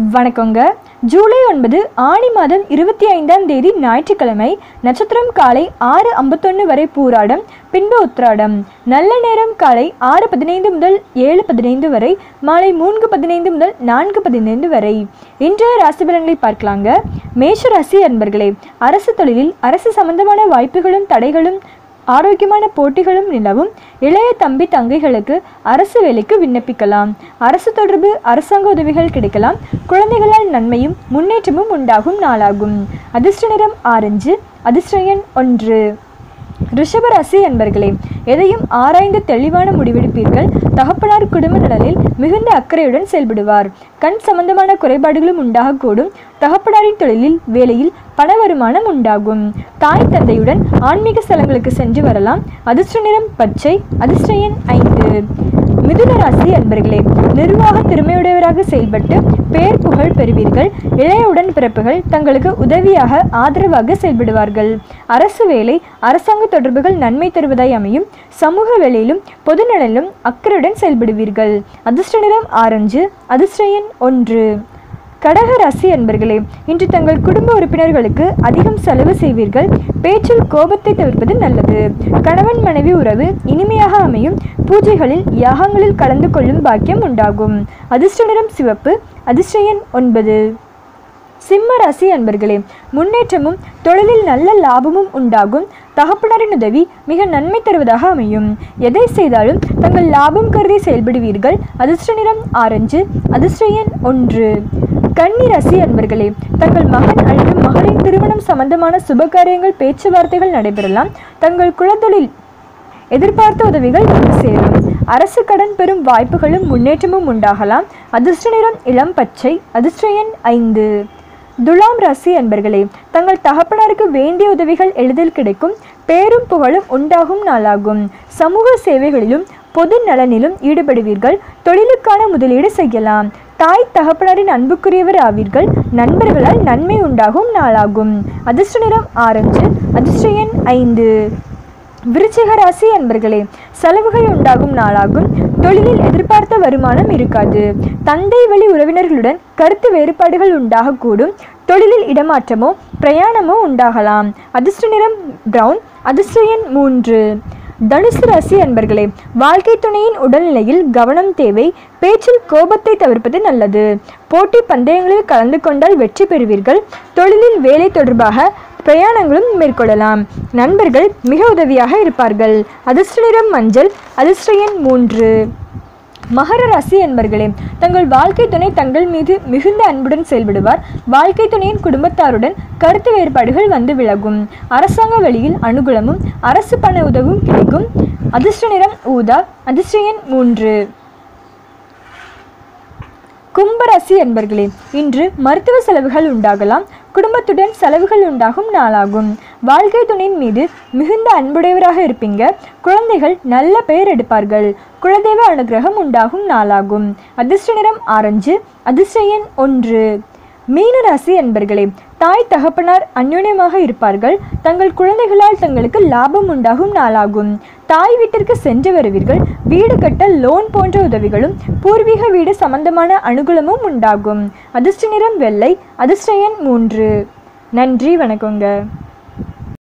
வணக்கங்க. ஜூலை ஒன்பது ஆணி மாதம் இருபத்தி ஐந்தாம் தேதி ஞாயிற்றுக்கிழமை நட்சத்திரம் காலை ஆறு ஐம்பத்தொன்று வரை பூராடம் பின்பு உத்திராடம். நல்ல நேரம் காலை ஆறு பதினைந்து முதல் ஏழு பதினைந்து வரை மாலை மூன்று பதினைந்து முதல் நான்கு பதினைந்து வரை. இன்றைய ராசி பலன்களை பார்க்கலாங்க. மேஷ ராசி அன்பர்களே அரசு தொழிலில் அரசு சம்பந்தமான வாய்ப்புகளும் தடைகளும் ஆரோக்கியமான போட்டிகளும் நிலவும் இளைய தம்பி தங்கைகளுக்கு அரசு வேலைக்கு விண்ணப்பிக்கலாம். அரசு தொடர்பு அரசாங்க உதவிகள் கிடைக்கலாம். குழந்தைகளால் நன்மையும் முன்னேற்றமும் உண்டாகும் நாளாகும். அதிர்ஷ்ட நிறம் ஆரஞ்சு அதிர்ஷ்ட எண் ஒன்று. ரிஷபராசி அன்பர்களே எதையும் ஆராய்ந்து தெளிவான முடிவெடுப்பீர்கள். தகப்பனார் குடும்ப நலனில் மிகுந்த அக்கறையுடன் செயல்படுவார். கண் சம்பந்தமான குறைபாடுகளும் உண்டாகக்கூடும். தகப்பனாரின் தொழிலில் வேலையில் பண வருமானம் உண்டாகும். தாய் தந்தையுடன் ஆன்மீக ஸ்தலங்களுக்கு சென்று வரலாம். அதிர்ஷ்ட நிறம் பச்சை அதிர்ஷ்ட எண் ஐந்து. மிதுன ராசி அன்பர்களே செயல்பட்டு பெயர் புகழ் பெறுவீர்கள். இளைய உடன் பிறப்புகள் தங்களுக்கு உதவியாக ஆதரவாக செயல்படுவார்கள். அரசு வேலை அரசாங்க தொடர்புகள் நன்மை தருவதாய் அமையும். சமூக வேலையிலும் பொதுநலனிலும் அக்கறையுடன் செயல்படுவீர்கள். அதிர்ஷ்ட நிறம் ஆரஞ்சு அதிர்ஷ்ட எண் ஒன்று. கடக ராசி அன்பர்களே இன்று தங்கள் குடும்ப உறுப்பினர்களுக்கு அதிகம் செலவு செய்வீர்கள். பேச்சில் கோபத்தை தவிர்ப்பது நல்லது. கணவன் மனைவி உறவு இனிமையாக அமையும். பூஜைகளில் யாகங்களில் கலந்து கொள்ளும் பாக்கியம் உண்டாகும். அதிர்ஷ்ட நிறம் சிவப்பு அதிர்ஷ்டயன் ஒன்பது. சிம்ம ராசி அன்பர்களே முன்னேற்றமும் தொழிலில் நல்ல லாபமும் உண்டாகும். தகப்பனரின் உதவி மிக நன்மை தருவதாக அமையும். எதை செய்தாலும் தங்கள் லாபம் கருதி செயல்படுவீர்கள். அதிர்ஷ்ட நிறம் ஆரஞ்சு அதிர்ஷ்ட எண் ஒன்று. கன்னி ராசி அன்பர்களே தங்கள் மகன் அல்லது மகளின் திருமணம் சம்பந்தமான சுபகாரியங்கள் பேச்சுவார்த்தைகள் நடைபெறலாம். தங்கள் குலத்தொழில் எதிர்பார்த்த உதவிகள் வந்து சேரும். அரசு கடன் பெறும் வாய்ப்புகளும் முன்னேற்றமும் உண்டாகலாம். அதிர்ஷ்ட நிறம் இளம் பச்சை அதிர்ஷ்ட எண் ஐந்து. துலாம் ராசி அன்பர்களே தங்கள் தகப்பனாருக்கு வேண்டிய உதவிகள் எளிதில் கிடைக்கும். பேரும் புகழும் உண்டாகும் நாளாகும். சமூக சேவைகளிலும் பொது நலனிலும் ஈடுபடுவீர்கள். தொழிலுக்கான முதலீடு செய்யலாம். தாய் தகப்பனரின் அன்புக்குரியவர் ஆவீர்கள். நண்பர்களால் நன்மை உண்டாகும் நாளாகும். அதிர்ஷ்ட நிறம் ஆரஞ்சு அதிர்ஷ்ட எண் ஐந்து. விருச்சிக ராசி அன்பர்களே செலவுகள் உண்டாகும் நாளாகும். தொழிலில் எதிர்பார்த்த வருமானம் இருக்காது. தந்தை வழி உறவினர்களுடன் கருத்து வேறுபாடுகள் உண்டாகக்கூடும். தொழிலில் இடமாற்றமோ பிரயாணமோ உண்டாகலாம். அதிர்ஷ்ட நிறம் பிரவுன் அதிர்ஷ்ட எண் மூன்று. தனுசு ராசி அன்பர்களே வாழ்க்கை துணையின் உடல்நிலையில் கவனம் தேவை. பேச்சில் கோபத்தை தவிர்ப்பது நல்லது. போட்டி பந்தயங்களில் கலந்து கொண்டால் வெற்றி பெறுவீர்கள். தொழிலில் வேலை தொடர்பாக பிரயாணங்களும் மேற்கொள்ளலாம். நண்பர்கள் மிக உதவியாக இருப்பார்கள். அதிர்ஷ்ட நிறம் மஞ்சள் அதிர்ஷ்ட எண் மூன்று. மகர ராசி என்பர்களே தங்கள் வாழ்க்கை துணை தங்கள் மீது மிகுந்த அன்புடன் செயல்படுவார். வாழ்க்கை துணையின் குடும்பத்தாருடன் கருத்து வேறுபாடுகள் வந்து விலகும். அரசாங்க வழியில் அனுகூலமும் அரசு பண உதவும் கிடைக்கும். அதிர்ஷ்ட நிறம் ஊதா அதிர்ஷ்ட எண் மூன்று. கும்பராசி என்பர்களே இன்று மருத்துவ செலவுகள் உண்டாகலாம். குடும்பத்துடன் செலவுகள் உண்டாகும் நாளாகும். வாழ்க்கை துணையின் மீது மிகுந்த அன்புடையவராக இருப்பீங்க. குழந்தைகள் நல்ல பெயர் எடுப்பார்கள். குலதெய்வ அனுகிரகம் உண்டாகும் நாளாகும். அதிர்ஷ்ட நிறம் ஆரஞ்சு அதிர்ஷ்ட எண் ஒன்று. மீனராசி என்பர்களே தாய் தகப்பனார் அந்யோன்யமாக இருப்பார்கள். தங்கள் குழந்தைகளால் தங்களுக்கு லாபம் உண்டாகும் நாளாகும். தாய் வீட்டிற்கு சென்று வருவீர்கள். வீடு கட்ட லோன் போன்ற உதவிகளும் பூர்வீக வீடு சம்பந்தமான அனுகூலமும் உண்டாகும். அதிர்ஷ்ட நிறம் வெள்ளை அதிர்ஷ்ட எண் மூன்று. நன்றி வணக்கங்க.